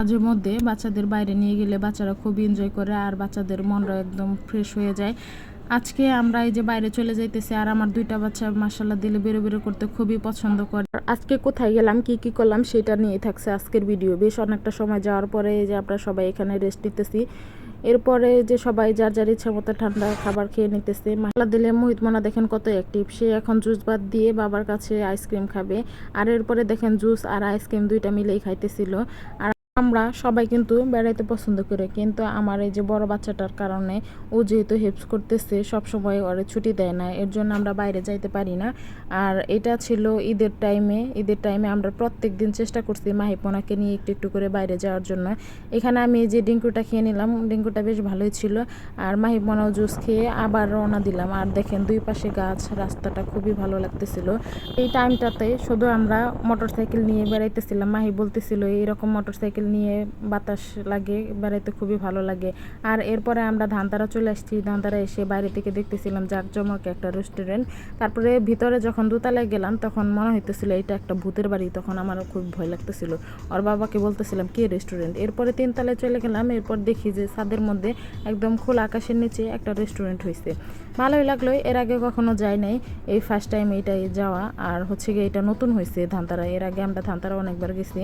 মাঝে মধ্যে বাচ্চাদের বাইরে নিয়ে গেলে বাচ্চারা খুব এনজয় করে আর বাচ্চাদের মনটা একদম ফ্রেশ হয়ে যায়। আজকে আমরা এই যে বাইরে চলে যাইতেছি আর আমার দুইটা বাচ্চা মাসাল্লাহ দিলে বেরো বেরো করতে খুবই পছন্দ করে। আজকে কোথায় গেলাম, কি কি করলাম সেটা নিয়ে থাকছে আজকের ভিডিও বেশ অনেকটা সময় যাওয়ার পরে যে আমরা সবাই এখানে রেস্ট নিতেছি। এরপরে যে সবাই যার যার ইচ্ছা মতো ঠান্ডা খাবার খেয়ে নিতেছে। মাসাল্লাহ দিলে মোহিত মনা দেখেন কত অ্যাক্টিভ সে এখন জুস বাদ দিয়ে বাবার কাছে আইসক্রিম খাবে। আর এরপরে দেখেন জুস আর আইসক্রিম দুইটা মিলেই খাইতেছিল। আর আমরা সবাই কিন্তু বেড়াইতে পছন্দ করি, কিন্তু আমার এই যে বড় বাচ্চাটার কারণে ও যেহেতু হেল্পস করতেছে সব সময় ওরে ছুটি দেয় না, এর জন্য আমরা বাইরে যাইতে পারি না। আর এটা ছিল ঈদের টাইমে ঈদের টাইমে আমরা প্রত্যেক দিন চেষ্টা করছি মাহিপনাকে নিয়ে একটু একটু করে বাইরে যাওয়ার জন্য। এখানে আমি যে ডিঙ্কুটা খেয়ে নিলাম, ডিঙ্কুটা বেশ ভালোই ছিল। আর মাহিপনাও জুস খেয়ে আবার রওনা দিলাম। আর দেখেন দুই পাশে গাছ, রাস্তাটা খুবই ভালো লাগতেছিল। এই টাইমটাতে শুধু আমরা মোটর সাইকেল নিয়ে বেড়াইতেছিলাম, মাহি বলতেছিল, এইরকম মোটর সাইকেল নিয়ে বাতাস লাগে, বেড়াইতে খুবই ভালো লাগে। আর এরপরে আমরা ধানতারা চলে আসছি। ধানতারা এসে বাইরে থেকে দেখতেছিলাম জাঁকজমক একটা রেস্টুরেন্ট তারপরে ভিতরে যখন দোতলায় গেলাম, তখন মনে হইতেছিল এটা একটা ভূতের বাড়ি। তখন আমার খুব ভয় লাগতেছিল। ওর বাবাকে বলতেছিলাম, কি রেস্টুরেন্ট এরপরে তিনতলায় চলে গেলাম। এরপর দেখি যে ছাদের মধ্যে একদম খোলা আকাশের নিচে একটা রেস্টুরেন্ট হয়েছে ভালোই লাগল, এর আগে কখনো যাই নাই। এই ফার্স্ট টাইম এইটাই যাওয়া। আর হচ্ছে গিয়ে এটা নতুন হয়েছে ধানতারা। এর আগে আমরা ধানতারা অনেকবার গেছি।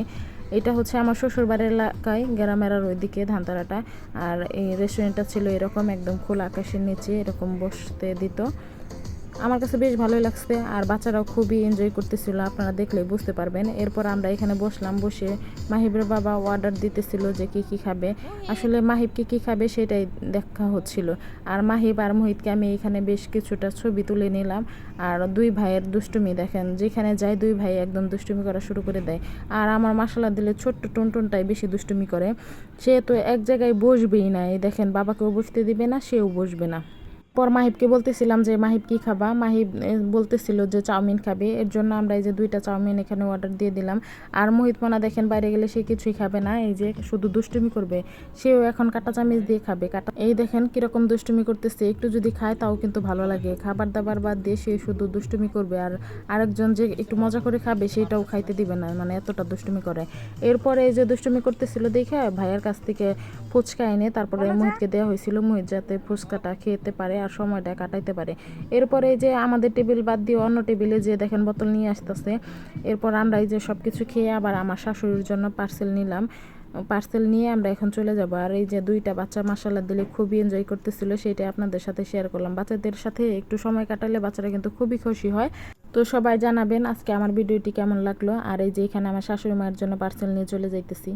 এটা হচ্ছে আমার শ্বশুরবাড়ির এলাকায় গ্রামেরার ওইদিকে ধানতারাটা আর এই রেস্টুরেন্টটা ছিল এরকম একদম খোলা আকাশের নিচে, এরকম বসতে দিত। আমার কাছে বেশ ভালোই লাগছে, আর বাচ্চারাও খুবই এনজয় করতেছিল, আপনারা দেখলে বুঝতে পারবেন। এরপর আমরা এখানে বসলাম, বসে মাহিবের বাবা অর্ডার দিতেছিল যে কি কি খাবে। আসলে মাহিব কি খাবে সেটাই দেখা হচ্ছিল। আর মাহিব আর মোহিতকে আমি এখানে বেশ কিছুটা ছবি তুলে নিলাম। আর দুই ভাইয়ের দুষ্টুমি দেখেন, যেখানে যায় দুই ভাই একদম দুষ্টুমি করা শুরু করে দেয়। আর আমার মশলা দিলে ছোট্ট টুনটুনটাই বেশি দুষ্টুমি করে। সে তো এক জায়গায় বসবেই না, এই দেখেন বাবাকেও বসতে দিবে না, সেও বসবে না। পর মাহিবকে বলতেছিলাম যে মাহিব কি খাবা? মাহিব বলতেছিল যে চাউমিন খাবে। এর জন্য আমরা এই যে দুইটা চাউমিন এখানে অর্ডার দিয়ে দিলাম। আর মোহিত মোনা দেখেন বাইরে গেলে সে কিছুই খাবে না এই যে শুধু দুষ্টুমি করবে। সেও এখন কাটা চামিচ দিয়ে খাবে। কাটা এই দেখেন কীরকম দুষ্টুমি করতেছে। একটু যদি খায় তাও কিন্তু ভালো লাগে। খাবার দাবার বাদ দিয়ে সে শুধু দুষ্টুমি করবে। আর আরেকজন যে একটু মজা করে খাবে সেটাও খাইতে দিবে না মানে এতটা দুষ্টুমি করে। এরপরে এই যে দুষ্টুমি করতেছিল দেখে ভাইয়ের কাছ থেকে ফুচকা এনে তারপরে মোহিতকে দেওয়া হয়েছিল। মোহিত যাতে ফুচকাটা খেতে পারে। আর সময়টা কাটাইতে পারে। এরপরে যে আমাদের টেবিল বাদ দিয়ে অন্য টেবিলে যে দেখেন বোতল নিয়ে আসতেছে, এরপর আমরা এই যে সব কিছু খেয়ে আবার আমার শাশুড়ির জন্য পার্সেল নিলাম। পার্সেল নিয়ে আমরা এখন চলে যাব। আর এই যে দুইটা বাচ্চা মাসাল্লা দিলে খুবই এনজয় করতেছিল, সেটাই আপনাদের সাথে শেয়ার করলাম। বাচ্চাদের সাথে একটু সময় কাটালে বাচ্চারা কিন্তু খুবই খুশি হয়। তো সবাই জানাবেন আজকে আমার ভিডিওটি কেমন লাগল। আর এই যে এখানে আমার শাশুড়ি মায়ের জন্য পার্সেল নিয়ে চলে যাইতেছি।